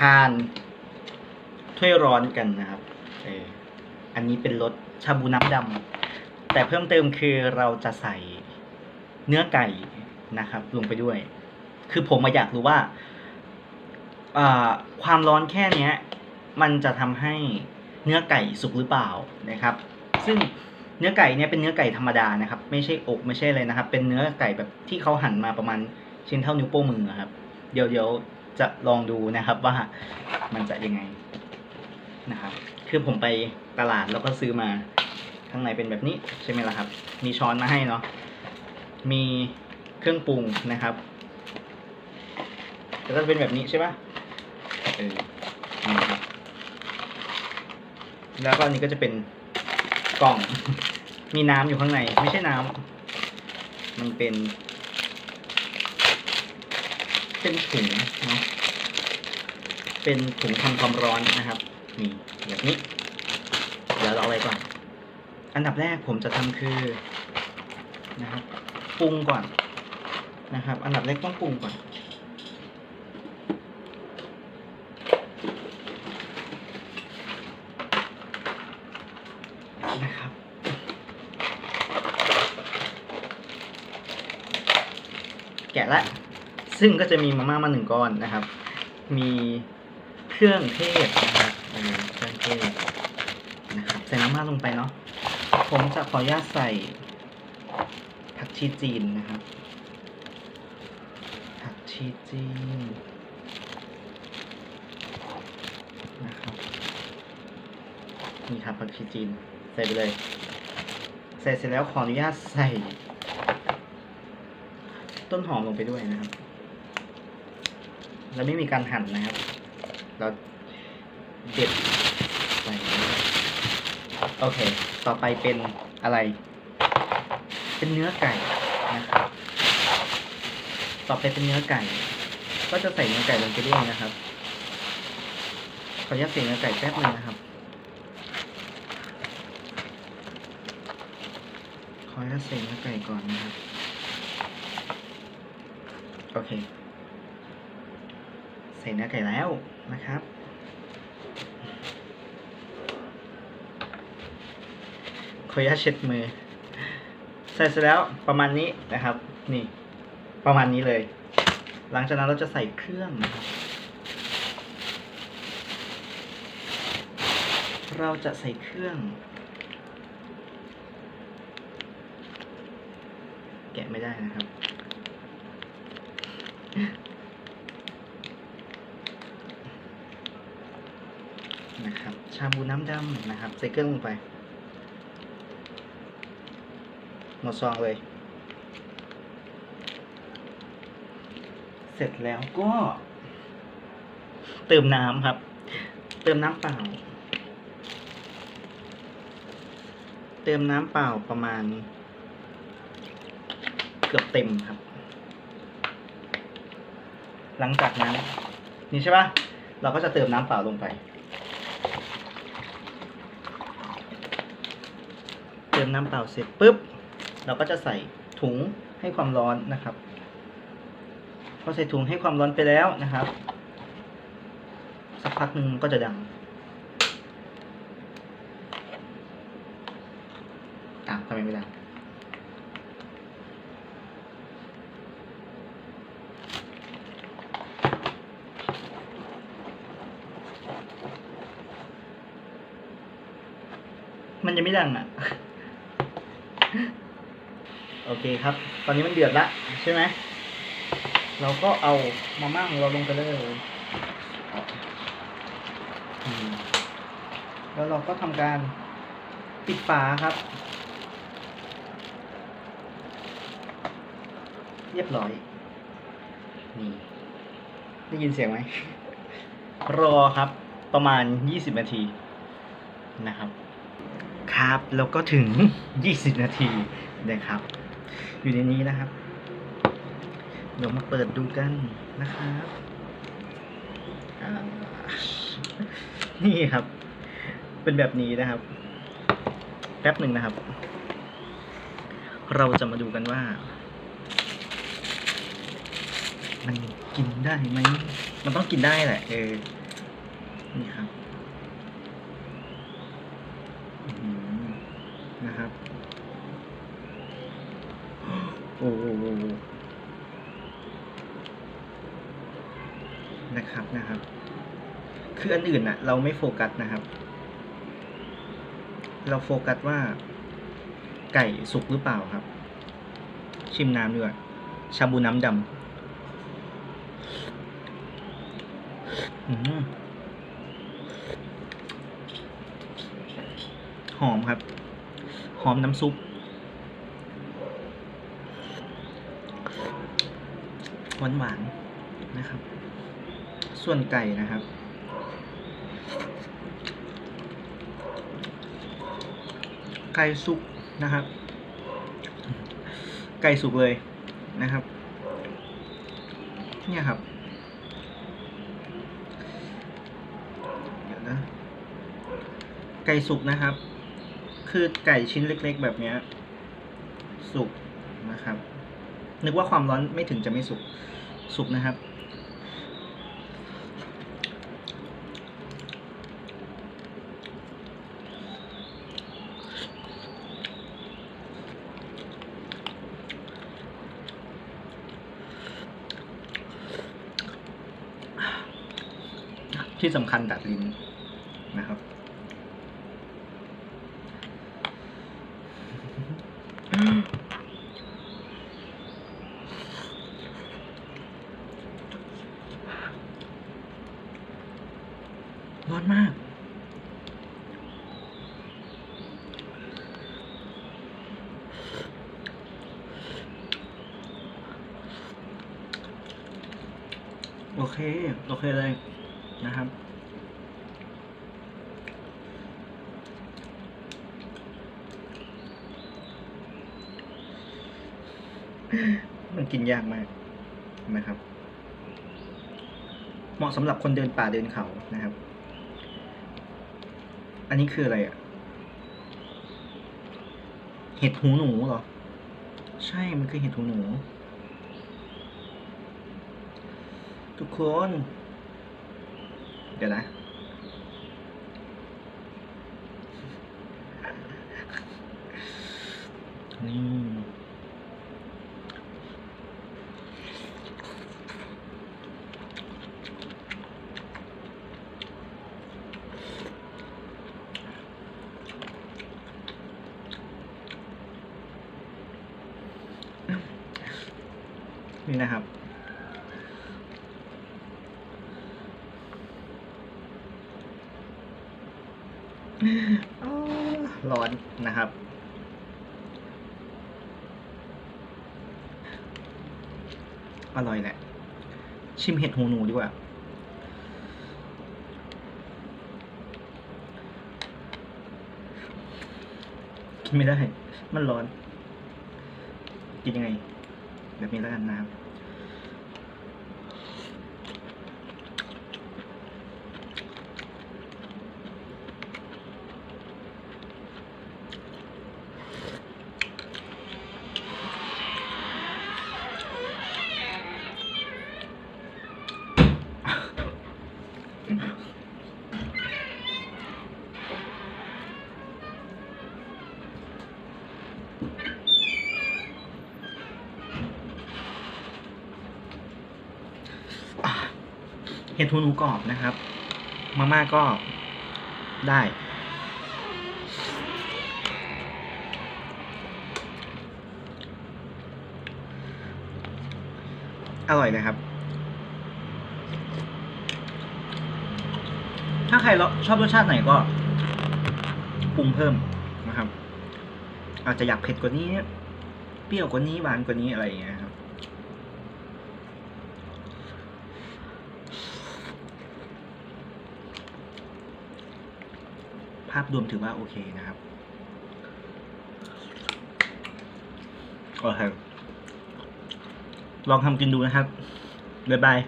ทานถ้วยร้อนกันนะครับเอออันนี้เป็นรสชาบูน้ำดำแต่เพิ่มเติมคือเราจะใส่เนื้อไก่นะครับ ลงไปด้วย คือผมมาอยากรู้ว่าอ่าความร้อนแค่เนี้ย มันจะทำให้เนื้อไก่สุกหรือเปล่านะครับ ซึ่งเนื้อไก่เนี่ยเป็นเนื้อไก่ธรรมดานะครับ ไม่ใช่อกไม่ใช่อะไรนะครับ เป็นเนื้อไก่แบบที่เขาหั่นมาประมาณชิ้นเท่านิ้วโป้งมือครับ เดี๋ยวเดี๋ยว จะลองดูนะครับว่ามันจะยังไงนะครับคือผมไปตลาดแล้วก็ซื้อมาข้างในเป็นแบบนี้ใช่ไหมล่ะครับ มีช้อนมาให้เนาะมีเครื่องปรุงนะครับแล้วก็เป็นแบบนี้ใช่ปะเออนี่ครับแล้วก็อันนี้ก็จะเป็นกล่อง มีน้ำอยู่ข้างใน ไม่ใช่น้ำมันเป็น เป็นถุงเนาะเป็นถุงทำความร้อนนะครับนี่แบบนี้ เดี๋ยวเราเอาไว้ก่อน อันดับแรกผมจะทำคือนะครับปรุงก่อนนะครับ อันดับแรกต้องปรุงก่อนนะครับแกะละ ซึ่งก็จะมีมาม่ามาหนึ่งก้อนนะครับ มีเครื่องเทศนะครับเครื่องเทศนะครับใส่มาม่าลงไปเนาะผมจะขออนุญาตใส่ผักชีจีนนะครับ ผักชีจีนนะครับนี่ครับผักชีจีนใส่ไปเลย ใส่เสร็จแล้วขออนุญาตใส่ ต้นหอมลงไปด้วยนะครับ แล้วไม่มีการหั่นนะครับ เราเด็ดใส่เลยโอเค ต่อไปเป็นอะไร เป็นเนื้อไก่นะครับ ต่อไปเป็นเนื้อไก่ ก็จะใส่เนื้อไก่ลงไปด้วยนะครับ ขออนุญาตใส่เนื้อไก่แป๊บหนึงนะครับ ขออนุญาตใส่เนื้อไก่ก่อนนะครับ โอเค ใส่เนื้อไก่แล้วนะครับ ขออนุญาตเช็ดมือ ใส่เสร็จแล้วประมาณนี้นะครับ นี่ ประมาณนี้เลย หลังจากนั้นเราจะใส่เครื่องนะครับ เราจะใส่เครื่อง แกะไม่ได้นะครับ นะครับ ชาบูน้ำดำนะครับ ใส่เครื่องลงไป หมดซองเลย เสร็จแล้วก็ เติมน้ำครับ เติมน้ำเปล่า เติมน้ำเปล่าประมาณ เกือบเต็มครับ หลังจากนั้น นี่ใช่ปะเราก็จะเติมน้ำเปล่าลงไป เติมน้ำเปล่าเสร็จปุ๊บ เราก็จะใส่ถุงให้ความร้อนนะครับพอใส่ถุงให้ความร้อนไปแล้วนะครับ สักพักหนึ่งก็จะดังอ้าวทำไมไม่ดังมันยังไม่ดังอะ โอเคครับ ตอนนี้มันเดือดละใช่ไหม เราก็เอามาม่าของเราลงไปเลยอืมแล้วเราก็ทำการปิดฝาครับ เรียบร้อย นี่ได้ยินเสียงไหม รอครับประมาณ 20 นาทีนะครับ ครับแล้วก็ถึง 20 นาทีนะครับ อยู่ในนี้นะครับ เดี๋ยวมาเปิดดูกันนะครับ นี่ครับ เป็นแบบนี้นะครับ แป๊บหนึ่งนะครับ เราจะมาดูกันว่า มันกินได้ไหม มันต้องกินได้แหละ เออ นี่ครับอื้อหือนะครับ โอ้โห นะครับนะครับ คืออันอื่นน่ะเราไม่โฟกัสนะครับ เราโฟกัสว่า ไก่สุกหรือเปล่าครับ ชิมน้ำดีกว่าชาบูน้ำดำหอมครับ หอมน้ำซุป หวานหวานนะครับ ส่วนไก่นะครับ ไก่สุกนะครับ ไก่สุกเลยนะครับ เนี่ยครับ เดี๋ยวนะ ไก่สุกนะครับ คือไก่ชิ้นเล็กๆแบบนี้ สุกนะครับ นึกว่าความร้อนไม่ถึงจะไม่สุกสุกนะครับ ที่สำคัญดัดลิ้นนะครับ ร้อนมาก โอเค โอเคเลยนะครับมันกินยากมากนะครับ เหมาะสำหรับคนเดินป่าเดินเขานะครับ อันนี้คืออะไรอะเห็ดหูหนูเหรอ ใช่ มันคือเห็ดหูหนู ทุกคน เดี๋ยวนะ นี่ นี่นะครับ ร้อนนะครับ อร่อยแหละ ชิมเห็ดหูหนูดีกว่ากินไม่ได้ มันร้อน กินยังไง แบบนี้แล้วกันนะครับ ห็ดหูนูกรอบนะครับ มาม่าก็ได้ อร่อยนะครับ ถ้าใครชอบรสชาติไหนก็ปรุงเพิ่มนะครับ อาจจะอยากเผ็ดกว่านี้ เปรี้ยวกว่านี้หวานกว่านี้อะไรอย่างเงี้ยครับ ภาพรวมถือว่าโอเคนะครับโอเคลองทำกินดูนะครับบ๊ายบาย